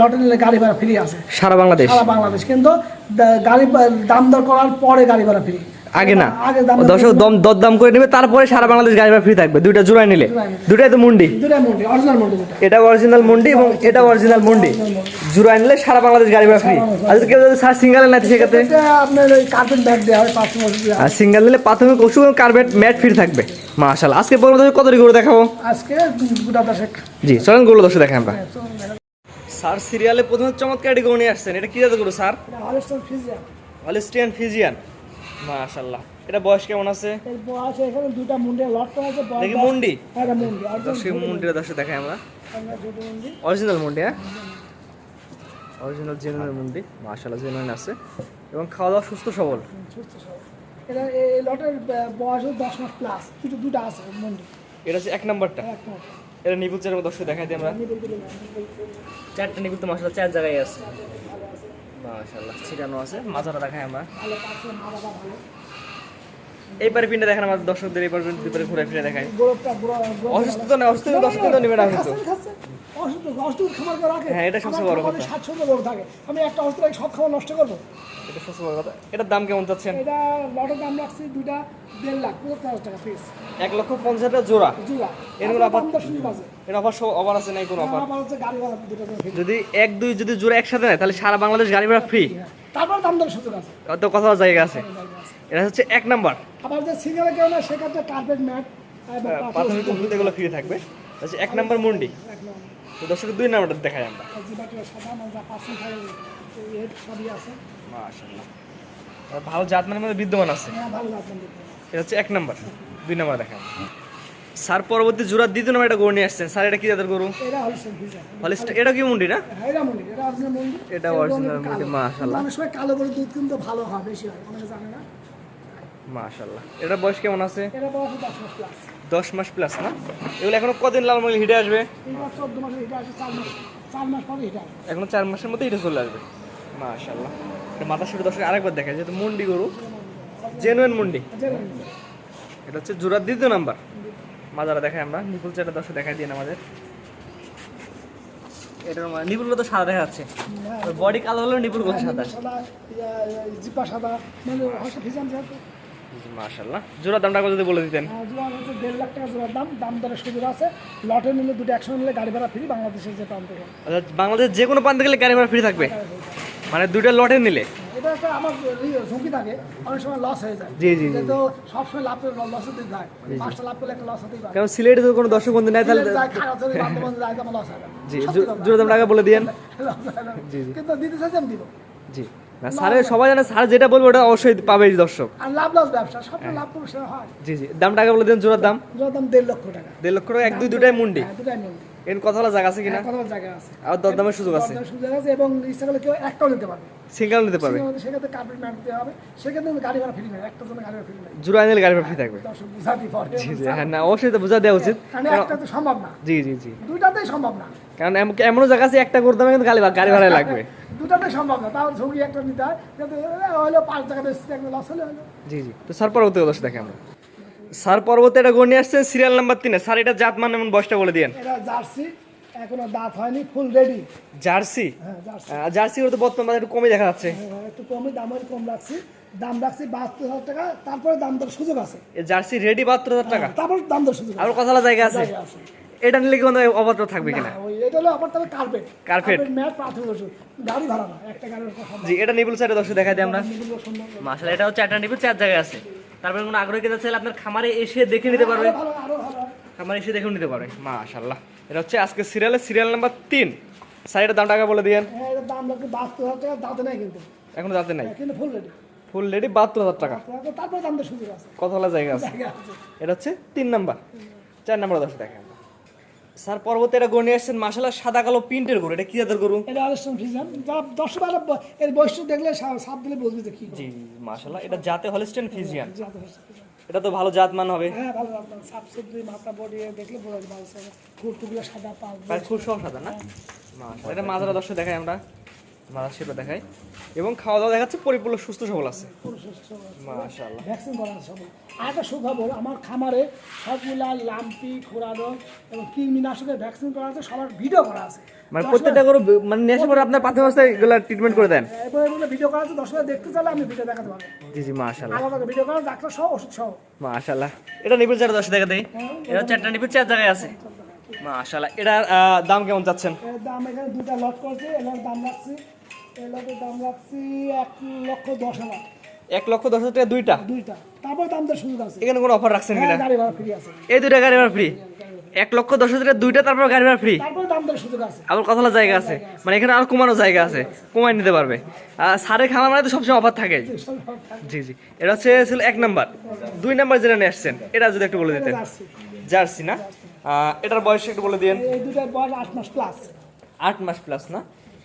লটে গাড়ি ভাড়া ফ্রি আছে। সারা বাংলাদেশ? সারা বাংলাদেশ। কিন্তু গাড়ি দাম দর করার পরে গাড়ি ভাড়া ফ্রি আগে না? আগে দাম দর দর্শক দম দর দাম করে নেবে তারপরে সারা বাংলাদেশ গাড়ি ভাড়া ফ্রি থাকবে। দুইটা জোড়ায় নিলে। দুটাই তো মুন্ডি? এটা অরিজিনাল মুন্ডি এবং এটা অরিজিনাল মুন্ডি। জোড়ায় নিলে সারা বাংলাদেশ গাড়ি ভাড়া ফ্রি আর কেউ যদি স্যার সিঙ্গেল না সেক্ষেত্রে? কার্পেট হয় আর সিঙ্গেল নিলে প্রাথমিক ওষুধ এবং কার্বেট ম্যাট ফ্রি থাকবে। মাশাল আজকে বলব কত করে দেখাবো? আজকে জি চলেনগুলো দর্শক দেখাই আমরা। স্যার সিরিয়ালে প্রথমে চমৎকার একটি গরু নিয়ে আসছেন এটা কি জাতের গরু sir? Holstein Friesian Holstein Friesian মাশাল্লাহ এটা বয়স কেমন আছে? বয়স এখানে দুটা মুন্ডে লট করা আছে দেখি মুন্ডি। হ্যাঁ এটা মুন্ডি অরিজিনাল দর্শক দেখাই আমরা। অরিজিনাল মুন্ডি। হ্যাঁ? অরিজিনাল জেনুইন মুন্ডি। মাশাল্লাহ জেনুইন আছে। এবং খাওয়া দাওয়া সুস্থ সবল। সুস্থ সবল। এটা এই লটের বয়স হচ্ছে দশ মাস প্লাস দুটো আছে মুন্ডি। এটা হচ্ছে এক নাম্বারটা। এক মিনিট। এটা নিপুল চারের দর্শক দেখাই দিই আমরা। চারটা নিপুল তো মশলা চার জায়গায় আছে। মাশাল্লাহ ছিটানো আছে। মাঝারা দেখাই আমরা ভালো পাশে মারাটা ভালো এইবারে পিনটা দেখেন আমাদের দর্শকদের দুপারে ঘুরে ফিরে দেখাই। অসুস্থ না অসুস্থ দর্শক নেবে না হ্যাঁ, এটা সবচেয়ে বড় কথা। সাতশো গরু থাকে আমি একটা অসুস্থ সব খাবার নষ্ট করব এটা সবচেয়ে বড় কথা। এটার দাম কেমন চাচ্ছেন? এটা লটের দাম রাখছি দুটা দেড় লাখ পঁচাত্তর হাজার টাকা পিস এক লক্ষ পঞ্চাশ হাজার জোড়া। জুড়া এরগুলো আবার- দাম দশ মিনিট আছে এর অফার অফার আছে নাই কোনো অফার হচ্ছে গাড়ি ভাড়া দুটো করে free। যদি এক দুই যদি জোড়া একসাথে নেয় তাহলে সারা বাংলাদেশ গাড়ি ভাড়া ফ্রি তারপর দাম দর সুযোগ আছে। অত কথা জায়গা আছে। এটা হচ্ছে এক নাম্বার। আবার যে সিঙ্গেলে কেউ না সেক্ষেত্রে কার্পেট ম্যাট প্রাথমিক ওষুধ এগুলো ফ্রি থাকবে। এটা হচ্ছে এক নাম্বার মুন্ডি। তো দর্শক দুই নাম্বারটা দেখাই আমরা। আছে। মাশাআল্লাহ। ভালো জাত মানের মধ্যে বিদ্যমান আছে। হ্যাঁ লাগবে দেখতে। এটা হচ্ছে এক নাম্বার। দুই নাম্বার দেখাই স্যার পরবর্তী জোড়ার দ্বিতীয় নাম্বার একটা গরু নিয়ে আসছেন। স্যার এটা কি জাতের গরু? এটা এটা কি মুন্ডি না? এটা মুন্ডি। এটা অরিজিনাল মুন্ডি। এটা মাশাআল্লাহ। সময় কালো করে দুধ কিন্তু ভালো হয় বেশি হয়। অনেকে জানে না। মাশাআল্লাহ। এটা বয়স কেমন আছে? এটা বয়স দশ মাস প্লাস দশ মাস প্লাস না? এগুলো এখনও কদিন লাল মাল হিটে আসবে? এখনও চার মাসের মধ্যে হিটে চলে আসবে। মাশাআল্লাহ। এটা মাথা শুরু দর্শক আরেকবার দেখায় যেহেতু মুন্ডি গরু জেনুইন মুন্ডি। এটা হচ্ছে জোড়ার দ্বিতীয় নাম্বার। মাজারা দেখাই আমরা নিপুল চারটা দর্শক দেখাই দিন আমাদের। এটার মা- নিপুলগুলো তো সাদা দেখা যাচ্ছে। হ্যাঁ, বডি কালো হলেও নিপুলগুলো সাদা। সাদা ইয়া, জিপা সাদা মানে যেহেতু মাশাআল্লাহ দামটা যদি বলে দিতেন? জোড়া হচ্ছে দেড় লাখ টাকা জোড়ার দাম। দাম দরের সুযোগ আছে। লটে নিলে দুটো একসঙ্গে নিলে গাড়ি ভাড়া ফ্রি বাংলাদেশের যে প্রান্ত থেকে। আচ্ছা বাংলাদেশ যে কোনো প্রান্তে গেলে গাড়ি ভাড়া ফ্রি থাকবে? মানে দুইটা লটে নিলে? এটা একটা আমার ঝুঁকি থাকে। অনেক সময় লস হয়ে যায়। জি, জি। কিন্তু সবসময় লাভ করে লস হতে যায় পাঁচটা লাভ করলে একটা লস হতেই পারে কারণ সিলেটে তো কোনো দর্শক বন্ধু নেই তাহলে। জি। জোড়া দামটা আগে বলে দিয়েন। জি, জি। কিন্তু দিতে চাইছি আমি দিব। জি। না স্যারে সবাই জানে স্যার যেটা বলবে ওটা অবশ্যই পাবে দর্শক। আর লাভ লস ব্যবসা সবটা লাভ করলে হয়। জি জি দামটা আগে বলে দিন জোড়ার দাম। জোড়ার দাম দেড় লক্ষ টাকা। দেড় লক্ষ টাকা এক দুই দুটাই মুন্ডি। হ্যাঁ, দুটাই মন্দির এর কথা বলা জায়গা আছে কিনা? কথা বলার জায়গা আছে। আর দরদামের সুযোগ আছে? সুযোগ আছে এবং ইচ্ছা করলে কেউ একটাও নিতে পারবে। সিঙ্গেল নিতে পারবে? সেক্ষেত্রে- কার্পেট ম্যাট দিতে হবে। সেক্ষেত্রে গাড়ি ভাড়া ফ্রি নেই একটা জন্য গাড়ি ভাড়া ফ্রি জোড়া নিলে গাড়ি ভাড়া ফ্রি থাকবে। দর্শক বুঝাতে পারে। জি জি হ্যাঁ না অবশ্যই তো বোঝা দেওয়া উচিত। কারণ একটা তো সম্ভব না। জি জি জি। দুইটাতেই সম্ভব না। কারণ এমন জায়গা আছে একটা হবে কিন্তু গাড়ি গাড়ি ভাড়াই লাগবে। দুটাতেই সম্ভব না তাও ঝুঁকি একটা নিতে হয়। এ, হলো পাঁচ টাকা বেশি একটা লস হলে হলো। জি জি। তো স্যার পরবর্তী দর্শক দেখে আমরা। স্যার পরবর্তী একটা গড় নিয়ে আসছেন সিরিয়াল নাম্বার তিনে। স্যার এটা জাত মান এমন বয়সটা বলে দিন এটা জার্সি এখনও দাঁত হয়নি ফুল রেডি জার্সি? হ্যাঁ জার্সি। জার্সি তো বর্তমান একটু কমে দেখা যাচ্ছে। হ্যাঁ, একটু কমই দাম কম রাখছি। দাম রাখছি বাহাত্তর হাজার টাকা তারপরে দাম দর সুযোগ আছে। জার্সি রেডি বাহাত্তর হাজার টাকা? তারপর দাম দর সুযোগ আর আছে। কথা জায়গা আছে? জায়গা আছে। এটা নিলে কি কোনো অপাত্র থাকবে কিনা? এটা হলো আবার তবে কার্পেট কার্পেট। ম্যাট প্রাথমিক ওষুধ গাড়ি ভাড়া না একটা গাড়ির কথা জি এটা নিবুল সাইডে দর্শক দেখা দিই আমরা। নিগুলো সুন্দর মাসাল এটা হচ্ছে একটা নিবুল চার জায়গায় আছে। তারপরে কোনো আগ্রহী কেনা চাইলে আপনার খামারে এসে দেখে নিতে পারবে। খামারে এসে দেখেও নিতে পারবে। মাশাল্লাহ এটা হচ্ছে আজকে সিরিয়ালের সিরিয়াল নাম্বার তিন। স্যার এটার দামটা আগে বলে দিয়েন। হ্যাঁ দাম লাগবে বাহাত্তর হাজার টাকা দাঁতে নেই কিন্তু। এখনও যাতে নাই? হ্যাঁ, কিন্তু ফুল রেডি ফুল রেডি বাহাত্তর হাজার টাকা। তারপরে দাম দর সুযোগ আছে। কত হলা জায়গা আছে? জায়গা আছে। এটা হচ্ছে তিন নাম্বার। চার নাম্বার দশ দেখেন স্যার পর্বতে এটা গড়ে আসছেন মাসালা সাদা কালো প্রিন্টের গরু। এটা কি জাতের গরু? এটা আলোচনা ফ্রিজান। দশ বারো এর বৈশিষ্ট্য দেখলে সাপ দিলে বুঝবে যে কি জি মাসালা এটা জাতে হলিস্টেন ফিজিয়ান এটা তো ভালো জাত মান হবে। হ্যাঁ ভালো আপনার সাপ সুদ্রি মাথা বডি দেখলে বোঝা ভালো কুর্তুগুলো সাদা পাল খুব সব সাদা না? মাশাআল্লাহ। এটা মাজারা দর্শক দেখাই আমরা। মাজার সেটা দেখাই। এবং খাওয়া দাওয়া দেখাচ্ছে পরিপূর্ণ সুস্থ সবল আছে। মাশাআল্লাহ। ভ্যাকসিন করা সুখবর আমার খামারে সবগুলা লাম্পি এবং কৃমিনাশকের ভ্যাকসিন করা আছে সবার ভিডিও করা আছে। মানে প্রত্যেকটা গরু মানে পরে আপনার পাঁচ এগুলো ট্রিটমেন্ট করে দেন। এবার এগুলো ভিডিও করা আছে দেখতে চাইলে আমি ভিডিও দেখাতে পারব। জি জি মাশাল্লাহ আলাদা ভিডিও করা ডাক্তার সহ ওষুধ সহ। মাশাল্লাহ এটা নিপুল চার দশ দেখা দেই। এটা চারটা চার জায়গায় আছে। মাশাল্লাহ এটার দাম কেমন চাচ্ছেন? দাম এখানে দুটা লট করছে এটার দাম রাখছি এই দাম রাখছি এক লক্ষ দশ হাজার। এক লক্ষ দশ হাজার টাকা দুইটা? দুইটা। তারপর দাম তো সুযোগ আছে এখানে কোনো অফার রাখছেন কিনা? হ্যাঁ গাড়ি ভাড়া ফ্রি আছে। এই দুইটা গাড়ি ভাড়া ফ্রি এক লক্ষ দশ হাজার দুইটা তারপর গাড়ি ভাড়া ফ্রি আবার জায়গা আছে। মানে এখানে আর কমানো জায়গা আছে। কমাই নিতে পারবে। আর খামার মানে তো সবসময় অফার থাকে। জি জি এটা হচ্ছে ছিল এক নাম্বার। দুই নাম্বার যেটা নিয়ে আসছেন এটা যদি একটু বলে দিতেন। জার্সি। না? এটার বয়স একটু বলে দিন এই দুটার বয়স আট মাস প্লাস আট মাস প্লাস না?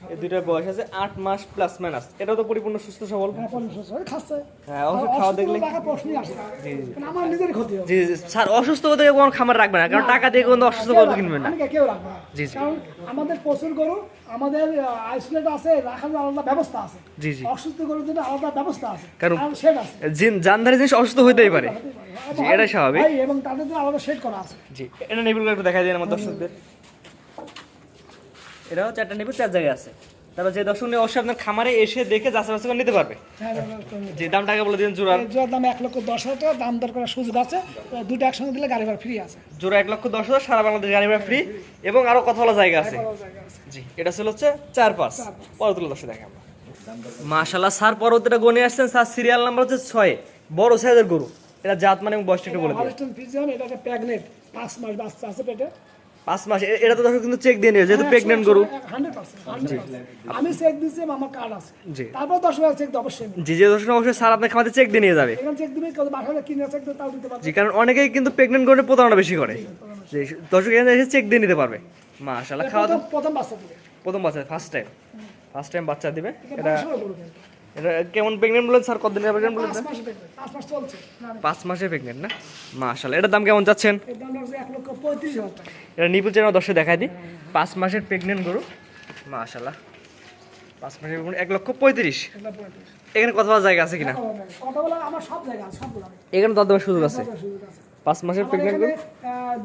এই দুইটার বয়স আছে আট মাস প্লাস মাইনাস এটাও তো পরিপূর্ণ সুস্থ সবল। হ্যাঁ হ্যাঁ খাওয়া দেখলে জি জি। স্যার অসুস্থ হতে কোনো খামার রাখবে না কারণ টাকা দিয়ে কোনো অসুস্থ গরু কিনবেন না। কেউ রাখব জি, জি। কারণ আমাদের প্রচুর গরু আমাদের আইসোলেট আছে রাখার আলাদা ব্যবস্থা আছে। জি, জি। অসুস্থ গরুর জন্য আলাদা ব্যবস্থা আছে। কারণ- শেড আছে। জিন- জানদারি জিনিস অসুস্থ হইতেই পারে। জি, এটাই স্বাভাবিক। এবং তাদের জন্য আলাদা শেড করা আছে। জি। এটা নেবিল একটু দেখা আমার দর্শকদের। এটাও চারটা নেবিল চার জায়গায় আছে। তারপর যে দর্শক নিয়ে অবশ্যই আপনার খামারে এসে দেখে যাচাই বাছাই করে নিতে পারবে। হ্যাঁ, হ্যাঁ, হ্যাঁ। যে দামটাকে বলে দিন এই জোড়ার দাম এক লক্ষ দশ হাজার টাকা দাম দর করার সুযোগ আছে। দুটো একসঙ্গে দিলে গাড়ি ভাড়া ফ্রি আছে। জোড়া এক লক্ষ দশ হাজার সারা বাংলাদেশ গাড়ি ভাড়া ফ্রি এবং আরও কথা বলা জায়গা আছে। জি এটা ছিল হচ্ছে চার পাঁচ। পরবর্তী দর্শক দেখে আমরা। মাশাল্লাহ স্যার পরবর্তীটা গনে আসছেন। স্যার সিরিয়াল নাম্বার হচ্ছে ছয়। বড় সাইজের গরু। এটা জাত মানে বয়সটা একটু বলে দিন। এটা একটা প্রেগনেন্ট পাঁচ মাস বাচ্চা আছে পেটে। পাঁচ মাস এটা তো দর্শক কিন্তু চেক দিয়ে নিয়ে যেহেতু প্রেগনেন্ট গরু। হান্ড্রেড আমি চেক দিচ্ছি আমার কার্ড আছে। জি। তারপর দশ হাজার চেক অবশ্যই। জি যে দর্শক অবশ্যই স্যার আপনার খামাতে চেক দিয়ে নিয়ে যাবে। এখানে চেক দিবে বাসায় কিনে চেক দিবে তাও দিতে পারবে। জি কারণ অনেকেই কিন্তু প্রেগনেন্ট গরুর প্রতারণা বেশি করে। যে দর্শক এখানে এসে চেক দিয়ে নিতে পারবে। মাশাল্লাহ খাওয়া দাওয়া প্রথম বাচ্চা দিবে। প্রথম বাচ্চা ফার্স্ট টাইম ফার্স্ট টাইম বাচ্চা দিবে। এটা এটা কেমন প্রেগনেন্ট বলেন স্যার? কতদিনের প্রেগনেন্ট বলেন পাঁচ মাস প্রেগনেন্ট না মাশাল্লাহ এটার দাম কেমন যাচ্ছেন? এটা নিপুল চেনা দর্শক দেখাই দিই। পাঁচ মাসের প্রেগনেন্ট গরু। মাশাল্লাহ পাঁচ মাসের এক লক্ষ পঁয়ত্রিশ। এখানে কথা বলার জায়গা আছে কিনা? এখানে সুযোগ আছে। সুযোগ আছে। পাঁচ মাসের প্রেগনেন্ট গরু?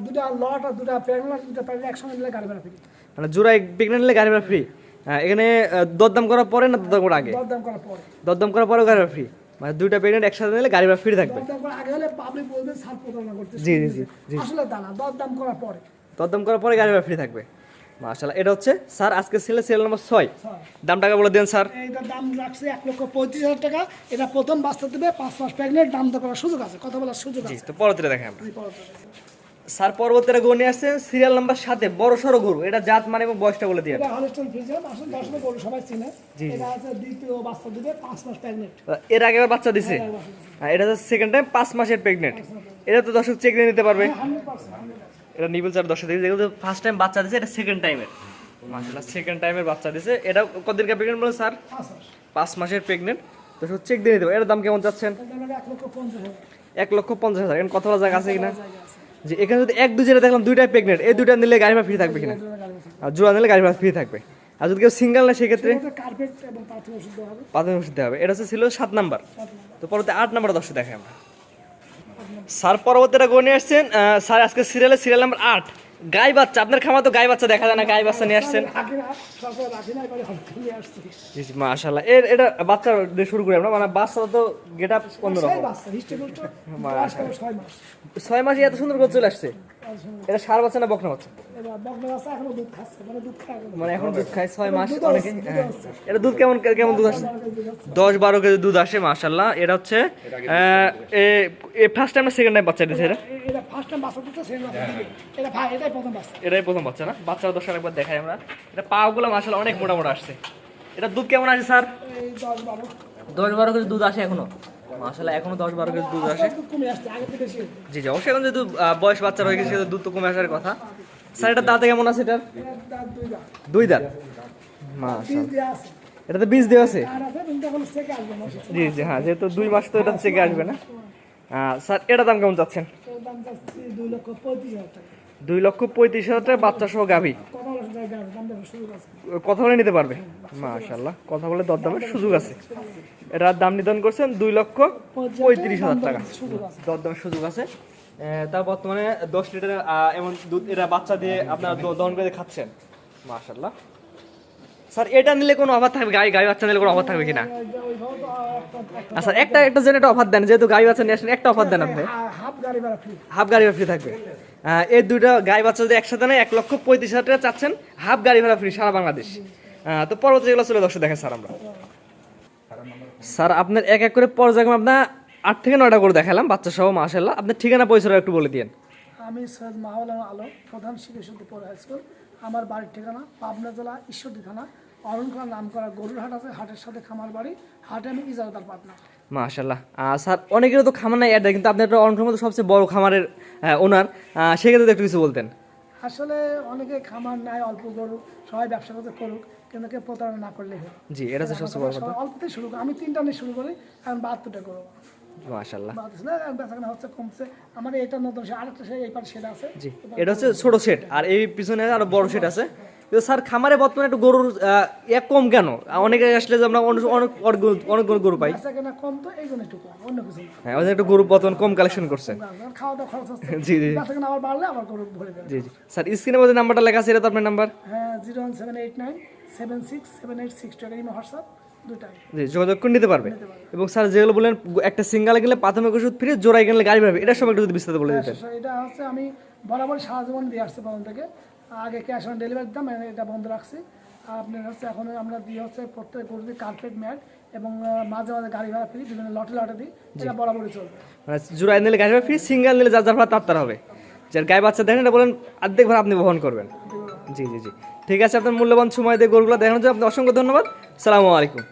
দুটা লট আর দুটা প্রেগনেন্ট দুটা প্রেগনেন্ট একসঙ্গে দিলে গাড়ি ভাড়া ফ্রি মানে জোড়া প্রেগনেন্ট হলে গাড়ি ভাড়া ফ্রি এখানে আহ, দরদাম করার পরে না দরদাম করার আগে? দরদাম করার পরে। দরদাম করার গাড়ি ভাড়া ফ্রি মানে দুইটা প্রেগনেন্ট একসাথে নিলে গাড়ি ভাড়া ফ্রি থাকবে? দরদাম করার আগে হলে পাবলিক বলবে সার প্রতারণা করতে জি, জি, জি। আসলে তা দরদাম করার পরে। দরদাম করার পরে গাড়ি ভাড়া ফ্রি থাকবে। মাশাল্লাহ এটা হচ্ছে স্যার আজকে ছেলে সিরিয়াল নম্বর ছয়। ছয়। দামটাকে বলে দেন স্যার। এইটার দাম রাখছে এক লক্ষ পঁয়ত্রিশ হাজার টাকা। এটা প্রথম বাচ্চা দেবে পাঁচ মাস প্রেগনেন্ট দাম দর করার সুযোগ আছে কথা বলার সুযোগ জি আছে। তো পরবর্তীটা দেখেন আমরা। স্যার পরবর্তীটা গরু নিয়ে আসছেন সিরিয়াল নাম্বার সাথে বড় সড়ো গরু। এটা জাত মানে এবং বয়সটা বলে দিয়ে হলিস্টন আসলে গরু সবাই চিনে। এটা আছে দ্বিতীয় বাচ্চা দিবে পাঁচ মাস প্রেগনেন্ট এর আগে আবার বাচ্চা দিছে? হ্যাঁ, এটা হচ্ছে সেকেন্ড টাইম পাঁচ মাসের প্রেগনেন্ট এটা তো দর্শক চেক দিয়ে নিতে পারবে। এটা নিবল চার দর্শক দেখি যেগুলো ফার্স্ট টাইম বাচ্চা দিছে এটা সেকেন্ড টাইমের মাশাল্লাহ সেকেন্ড টাইমের বাচ্চা দিছে। এটা কতদিনকার প্রেগনেন্ট বলে স্যার? পাঁচ মাস। পাঁচ মাসের প্রেগনেন্ট দর্শক চেক দিয়ে পারবে। এটার দাম কেমন চাচ্ছেন? এক লক্ষ পঞ্চাশ হাজার। পঞ্চাশ কথা বলা জায়গা আছে কিনা? যে এখানে যদি এক দুজনে দেখলাম দুইটাই প্রেগনেন্ট এই দুইটা নিলে গাড়ি ভাড়া ফ্রি থাকবে কিনা। আর জোড়া নিলে গাড়ি ভাড়া ফ্রি থাকবে। আর যদি কেউ সিঙ্গেল না সেক্ষেত্রে ওষুধ দেওয়া হবে। প্রাথমিক হবে। এটা হচ্ছে ছিল সাত নাম্বার। তো পরবর্তী আট নাম্বার দশটা দেখে আমরা। স্যার পরবর্তীটা নিয়ে আসছেন স্যার আজকে সিরিয়ালে সিরিয়াল নাম্বার আট। গাই বাচ্চা আপনার খামা তো গাই বাচ্চা দেখা যায় না গাই বাচ্চা নিয়ে আসছেন। মাশাআল্লাহ। এর এটা বাচ্চা দিয়ে শুরু করি আমরা মানে বাচ্চা তো গেট আপ অন্যরকম। ছয় মাসে এত সুন্দর করে চলে আসছে? এটা সার বাচ্চা না বকনা বাচ্চা? এবার বকনা বাচ্চা এখনও দুধ খাচ্ছে মানে দুধ খায় এখনও। মানে এখন দুধ খায় ছয় মাস অনেকে হ্যাঁ। এটা দুধ কেমন কেমন দুধ আসে। দশ বারো কেজি দুধ আসে মাশাল্লাহ এটা হচ্ছে এ ফার্স্ট টাইম না সেকেন্ড টাইম বাচ্চা দিয়েছে এটা এ- এটা ফার্স্ট টাইম বাচ্চা দিচ্ছে সেই বাচ্চা দিবে। এটা ভাই এটাই প্রথম বাচ্চা এটাই প্রথম বাচ্চা না? বাচ্চার একবার দেখাই আমরা। এটা পাগুলো মাসাল অনেক মোটা মোটা আসছে। এটা দুধ কেমন আসে স্যার? দশ বারো। দশ বারো কেজি দুধ আসে এখনও? মাসাল্লাহ এখনও দশ বারো কেজি দুধ আসে। জি জি অবশ্যই এখন যেহেতু বয়স বাচ্চা রয়ে গেছে দুধ তো কমে আসার কথা। স্যার এটা দাঁতে কেমন আছে এটার? দুই দাঁত। দাঁত? মাশাল বীজ দেওয়া আছে। এটাতে বীজ দেওয়া আছে? আছে জি জি হ্যাঁ যেহেতু দুই মাস তো এটা চেকে আসবে না। স্যার, এটা দাম কেমন চাচ্ছেন দাম যাচ্ছে দুই লক্ষ পঁয়ত্রিশ হাজার টাকা বাচ্চা সহ গাভী। কথা বলে নিতে পারবে? মাশাল্লাহ কথা বলে দরদামের সুযোগ আছে। এটার দাম নির্ধারণ করছেন দুই লক্ষ পঁয়ত্রিশ হাজার টাকা। দরদামের সুযোগ আছে। তা বর্তমানে দশ লিটার এমন দুধ, এটা বাচ্চা দিয়ে আপনার দহন করে খাচ্ছেন। মাশাল্লাহ স্যার, এটা নিলে কোনো অফার থাকবে? গাড়ি গাড়ি বাচ্চা নিলে কোনো অফার থাকবে কিনা? আচ্ছা একটা একটা জন্য একটা অফার দেন, যেহেতু গাড়ি বাচ্চা নিয়ে আসেন, একটা অফার দেন আপনি। হাফ গাড়ি ফ্রি থাকবে। এই গাড়ি বাচ্চা যদি একসাথে নেয়, এক লক্ষ পঁয়ত্রিশ হাজার টাকা চাচ্ছেন, হাফ গাড়ি ভাড়া ফ্রি সারা বাংলাদেশ। তো পরবর্তী যেগুলো চলে দর্শক দেখেন স্যার আমরা। স্যার, আপনার এক এক করে পর্যায়ক্রমে আপনার আট থেকে নয়টা করে দেখালাম বাচ্চা সহ মাসাল্লাহ আপনার ঠিকানা পয়সাটা একটু বলে দিন আমি সৈয়দ মাহবুল আলম প্রধান শিক্ষক হাই স্কুল আমার বাড়ির ঠিকানা পাবনা জেলা ঈশ্বরদী থানা অরুণখোলা নাম করা গরুর হাট আছে হাটের সাথে খামার বাড়ি হাটে আমি ইজারদার পাবনা। মাশাল্লাহ স্যার অনেকেরও তো খামার নাই অ্যাড কিন্তু আপনার একটা অনেকের মধ্যে সবচেয়ে বড় খামারের ওনার। সেক্ষেত্রে একটু কিছু বলতেন। আসলে অনেকে খামার নাই অল্প গরু সবাই ব্যবসা করতে করুক কিন্তু কেউ প্রতারণা না করলে জি এটা তো সবচেয়ে বড় কথা। সবাই অল্পতেই শুরু করি আমি তিনটা নিয়ে শুরু করি এখন বাহাত্তরটা করব মাশাল্লাহ না বেচাকেনা হচ্ছে কমছে। আমার এটা নতুন আরেকটা এই পাশে সেটা আছে। জি এটা হচ্ছে ছোট সেট আর এই পিছনে আরও বড় সেট আছে। স্যার খামারে বর্তমানে একটু গরুর এক কম কেন? অনেকে আসলে যে আমরা অনেক অনেক অনেক গরু- পাই। কম তো এই জন্য একটু কম অন্য কিছু হ্যাঁ একটু গরু বর্তমান কম কালেকশন করছে। খাওয়া দাওয়া খরচ হচ্ছে। জি জি আবার বাড়লে আবার গরু ভরে দেবে জি জি। স্যার স্ক্রিনের মধ্যে নাম্বারটা লেখা আছে এটা তো আপনার নাম্বার হ্যাঁ zero one seven eight nine seven six seven eight six WhatsApp জি যোগাযোগ করে নিতে পারবে। এবং স্যার যেগুলো বললেন একটা সিঙ্গালে গেলে প্রাথমিক ওষুধ ফ্রি জোড়ায় গেলে গাড়ি পাবে। এটা সব একটু যদি বিস্তারিত বলে দিতেন। আচ্ছা, এটা হচ্ছে আমি বরাবর সারা জীবন দিয়ে আসছি প্রথম থেকে। আগে ক্যাশ অন ডেলিভারি এখন এটা বন্ধ রাখছি। আর আপনার হচ্ছে এখন আমরা দিয়ে হচ্ছে প্রত্যেক গরুতে কার্পেট ম্যাট এবং মাঝে মাঝে গাড়ি ভাড়া ফ্রি বিভিন্ন লটে লটে দিই। এটা বরাবরই চলবে। মানে জোড়ায় নিলে গাড়ি ভাড়া ফ্রি সিঙ্গেল নিলে যার যার ভাড়া তার তার হবে। যার গায়ে বাচ্চা দেখেন এটা বলেন অর্ধেক ভাড়া আপনি বহন করবেন। জি জি জি। ঠিক আছে আপনার মূল্যবান সময় দিয়ে গরুগুলো দেখানোর জন্য আপনার অসংখ্য ধন্যবাদ। সালামু আলাইকুম।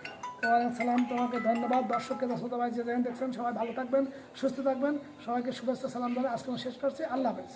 ওয়ালাইকুম সালাম তোমাকে ধন্যবাদ। দর্শককে, দর্শক ভাই যে দেখছেন সবাই ভালো থাকবেন, সুস্থ থাকবেন। সবাইকে শুভেচ্ছা, সালাম ধরে আজকে শেষ করছি। আল্লাহ হাফেজ।